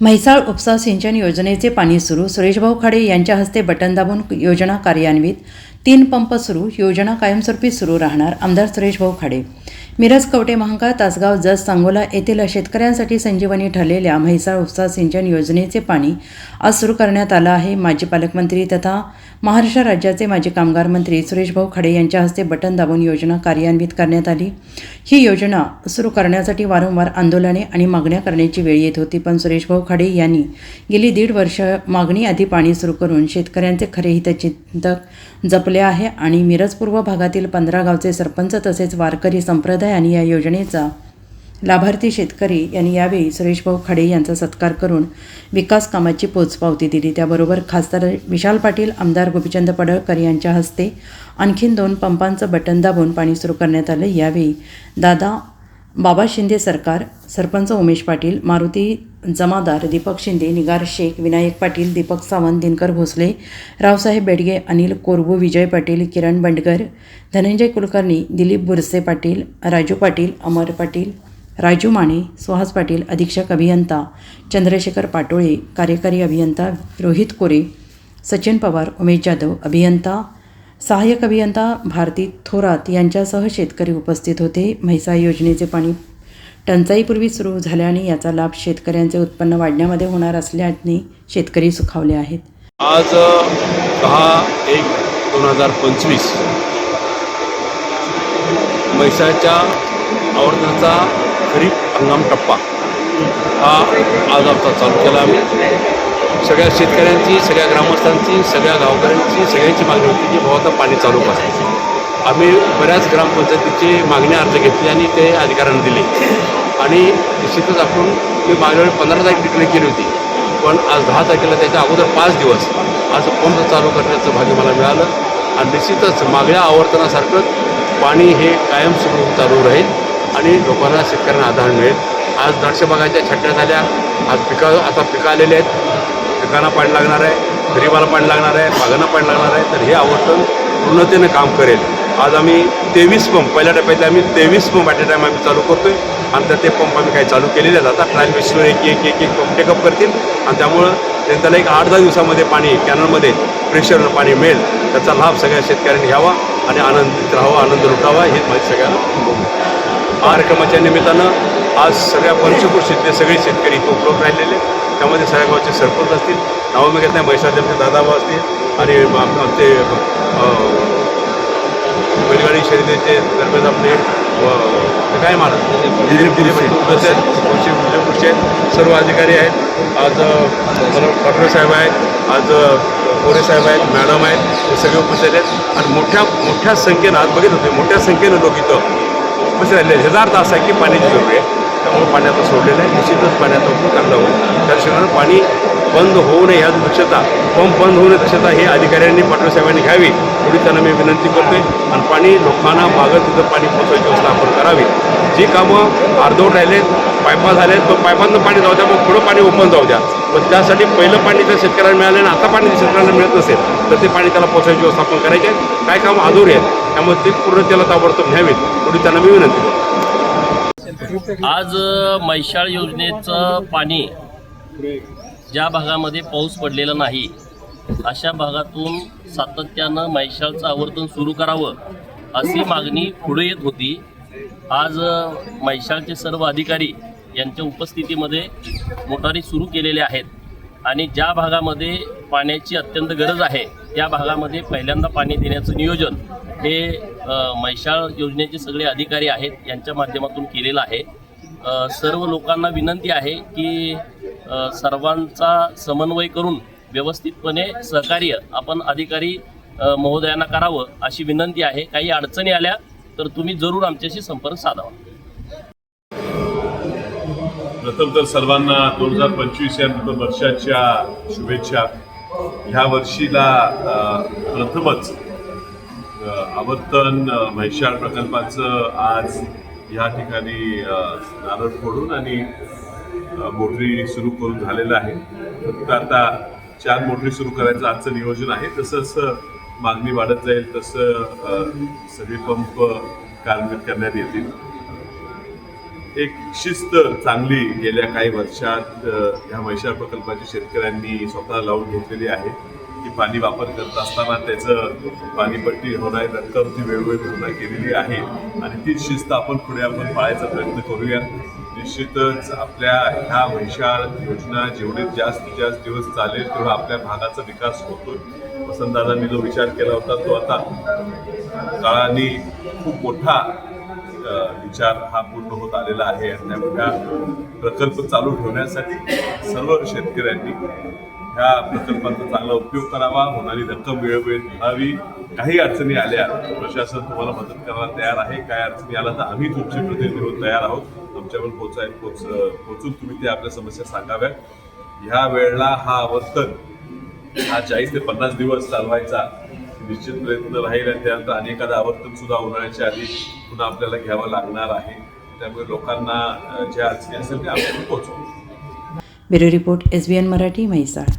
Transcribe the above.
म्हैसाळ उपसा सिंचन योजनेचे पाणी सुरू सुरेशभाऊ खाडे यांच्या हस्ते बटन दाबून योजना कार्यान्वित तीन पंप सुरू योजना कायमस्वरूपी सुरू राहणार आमदार सुरेश भाऊ खाडे. मिरज कवटे महांकाळ तासगाव जस सांगोला येथील शेतकऱ्यांसाठी संजीवनी ठरलेल्या म्हैसाळ उपसा सिंचन योजनेचे पाणी आज सुरू करण्यात आलं आहे. माजी पालकमंत्री तथा महाराष्ट्र राज्याचे माजी कामगार मंत्री सुरेशभाऊ खाडे यांच्या हस्ते बटन दाबून योजना कार्यान्वित करण्यात आली. ही योजना सुरू करण्यासाठी वारंवार आंदोलने आणि मागण्या करण्याची वेळ येत होती पण सुरेशभाऊ खाडे यांनी गेली दीड वर्ष मागणी आधी पाणी सुरू करून शेतकऱ्यांचे खरे हितचिंतक जपले आहे आणि मिरज पूर्व भागातील पंधरा गावचे सरपंच तसेच वारकरी संप्रदाय आणि या योजनेचा लाभार्थी शेतकरी यांनी यावेळी सुरेशभाऊ खडे यांचा सत्कार करून विकास कामाची पोचपावती दिली. त्याबरोबर खासदार विशाल पाटील आमदार गोपीचंद पडळकर यांच्या हस्ते आणखीन दोन पंपांचं बटन दाबून पाणी सुरू करण्यात आलं. यावेळी दादा बाबा शिंदे सरकार सरपंच उमेश पाटील मारुती जमादार दीपक शिंदे निगार शेख विनायक पाटील दीपक सावंत दिनकर भोसले रावसाहेब बेडगे अनिल कोरबू विजय पाटील किरण बंडकर धनंजय कुलकर्णी दिलीप बुरसे पाटील राजू पाटील अमर पाटील राजू माने सुहास पाटील अधीक्षक अभियंता चंद्रशेखर पाटोळे कार्यकारी अभियंता रोहित कोरे सचिन पवार उमेश जाधव अभियंता सहाय्यक अभियंता भारती थोरात यांच्यासह शेतकरी उपस्थित होते. म्हैसा योजनेचे पाणी टंचाईपूर्वी सुरू झाल्याने याचा लाभ शेतकऱ्यांचे उत्पन्न वाढण्यामध्ये होणार असल्याने शेतकरी सुखावले आहेत. आज दहा एक दोन हजार पंचवीस म्हैसाळच्या आवर्तनाचा खरीप हंगाम टप्पा हा आज आमचा चालू केला आम्ही. सगळ्या शेतकऱ्यांची सगळ्या ग्रामस्थांची सगळ्या गावकऱ्यांची सगळ्यांची मागणी होती की भाऊ आता पाणी चालू पाहिजे आम्ही बऱ्याच ग्रामपंचायतीचे मागणी अर्ज घेतले आणि ते अधिकाऱ्यांना दिले. आणि निश्चितच आपण मी मागल्या वेळी पंधरा तारीख डिक्लेअर केली होती. पण आज दहा तारखेला त्याच्या अगोदर पाच दिवस आज पंप चालू करण्याचं भाग्य मला मिळालं. आणि निश्चितच मागण्या आवर्तनासारखंच पाणी हे कायम सुरू चालू राहील आणि लोकांना शेतकऱ्यांना आधार मिळेल. आज द्राक्ष बागाच्या छाटण्या झाल्या आज पिकं आता पिकं आलेले आहेत. पिकांना पाणी लागणार आहे गरीबाला पाणी लागणार आहे बागांना पाणी लागणार आहे. तर हे आवर्तन पूर्णतेनं काम करेल. आज आम्ही तेवीस पंप पहिल्या टप्प्यातले आम्ही तेवीस पंप ॲट अ टाईम आम्ही चालू करतोय. आणि त्या ते पंप आम्ही काही चालू केलेले आहेत आता ट्रायल बेसिसवर एक एक एक एक पंप टेकअप करतील. आणि त्यामुळं ते त्याला एक आठ दहा दिवसामध्ये पाणी कॅनलमध्ये प्रेशरनं पाणी मिळेल. त्याचा लाभ सगळ्या शेतकऱ्यांनी घ्यावा आणि आनंदित राहावा आनंद लुटावा हे माहिती सगळ्यांना कार्यक्रमाच्या निमित्तानं आज सगळ्या पंचकृषीतले सगळे शेतकरी इथे उपलब्ध राहिलेले त्यामध्ये सगळ्या गावचे सरपंच असतील नावं मी घेत नाही आमचे दादाबा असतील आणि आमचे बैलगाडी शर्यतीचे दरम्यान आपले काय महाराज दिलीप दिलीप तसेच कृषी कृषी आहेत. सर्व अधिकारी आहेत. आज अं, पाटोळे साहेब आहेत. आज कोरे साहेब आहेत मॅडम आहेत. हे सगळे उपस्थित आहेत. आणि मोठ्या मोठ्या संख्येनं आज बघित होते मोठ्या संख्येनं लोक इथं उपस्थित राहिले. ह्याचा अर्थ असा आहे की पाण्याची जरूर आहे. त्यामुळे पाण्याचं सोडलेलं आहे. निश्चितच पाण्याचा उपयोग चांगला होईल. त्या दृष्टीनं पाणी बंद होऊ नये ह्या दक्षता. पंप बंद होऊ नये दक्षता हे अधिकाऱ्यांनी पाटोळे साहेबांनी घ्यावी. एवढी त्यांना मी विनंती करतोय. आणि पाणी लोकांना मागं तिथं पाणी पोचवायची व्यवस्था आपण करावी. जी कामं अर्धवट राहिलेत पायपा झालेत पण पायपांना पाणी जाऊ द्या मग पुढं पाणी ओपन जाऊ द्या. पण त्यासाठी पहिलं पाणी जर शेतकऱ्यांना मिळालं आणि आता पाणी शेतकऱ्यांना मिळत नसेल तर ते पाणी त्याला पोचायची व्यवस्था आपण करायची आहे. काय कामं अधुरी आहेत त्यामुळे ते पूर्ण त्याला ताबडतोब घ्यावीत एवढी त्यांना मी विनंती करतो. आज मैशाळ योजनेचं पाणी ज्या भागामध्ये पाऊस पडलेला नाही अशा भागातून सातत्यानं मैशाळचं आवर्तन सुरू करावं. अशी मागणी पुढे येत होती. आज मैशाळचे सर्व अधिकारी यांच्या उपस्थितीमध्ये मोटारी सुरू केलेल्या आहेत आणि ज्या भागामध्ये पाण्याची अत्यंत गरज आहे त्या भागामध्ये पहिल्यांदा पाणी देण्याचं नियोजन हे म्हैशाळ मैशाळ योजनेचे सगळे अधिकारी आहेत यांच्या माध्यमातून केलेलं आहे. सर्व लोकांना विनंती आहे की सर्वांचा समन्वय करून व्यवस्थितपणे सहकार्य आपण अधिकारी महोदयांना करावं अशी विनंती आहे. काही अडचणी आल्या तर तुम्ही जरूर आमच्याशी संपर्क साधावा. प्रथम तर सर्वांना दोन हजार पंचवीस या नूतन वर्षाच्या शुभेच्छा. ह्या वर्षीला प्रथमच आवर्तन अ, प्रकल्पाचं आज या ठिकाणी नारळ फोडून आणि मोटरी सुरू करून झालेलं आहे. फक्त आता चार मोटरी सुरू करायचं आजचं नियोजन आहे. तसंच मागणी वाढत जाईल तसं सगळे पंप कार्यान्वित करण्यात येतील. एक शिस्त चांगली गेल्या काही वर्षात ह्या म्हैसाळ प्रकल्पाच्या शेतकऱ्यांनी स्वतः लावून घेतलेली आहे की पाणी वापर करत असताना त्याचं पाणीपट्टी होणारी रक्कम ती वेळोवेळी पूर्ण केलेली आहे. आणि ती शिस्त आपण पुढे आपण पाळायचा प्रयत्न करूया. निश्चितच आपल्या ह्या वैशाळ योजना जेवढे जास्तीत जास्त दिवस चालेल तेवढा आपल्या भागाचा विकास होतोय. वसंतदादांनी जो विचार केला होता तो आता काळाने खूप मोठा विचार हा पूर्ण होत आलेला आहे. आणि त्यामुळे हा प्रकल्प चालू ठेवण्यासाठी सर्व शेतकऱ्यांनी ह्या प्रकल्पाचा चांगला उपयोग करावा. होणारी रक्कम वेळोवेळी मिळावी काही अडचणी आल्या प्रशासन तुम्हाला मदत करायला तयार आहे. काय अडचणी आल्या तर आम्ही तुमचे प्रतिनिधी तयार आहोत. तुमच्यावर पोचाय पोच पोचून तुम्ही ते आपल्या समस्या सांगाव्या ह्या वेळेला हा आवर्तन हा चाळीस ते पन्नास दिवस चालवायचा निश्चित प्रयत्न राहील आणि त्यानंतर अनेकादा आवर्तन सुद्धा उन्हाळ्याच्या आधी पुन्हा आपल्याला घ्यावं लागणार आहे. त्यामुळे लोकांना जे ज्या अडचणी असेल त्या आपण पोहोचवू. Bureau report S B N Marathi Mhaisal.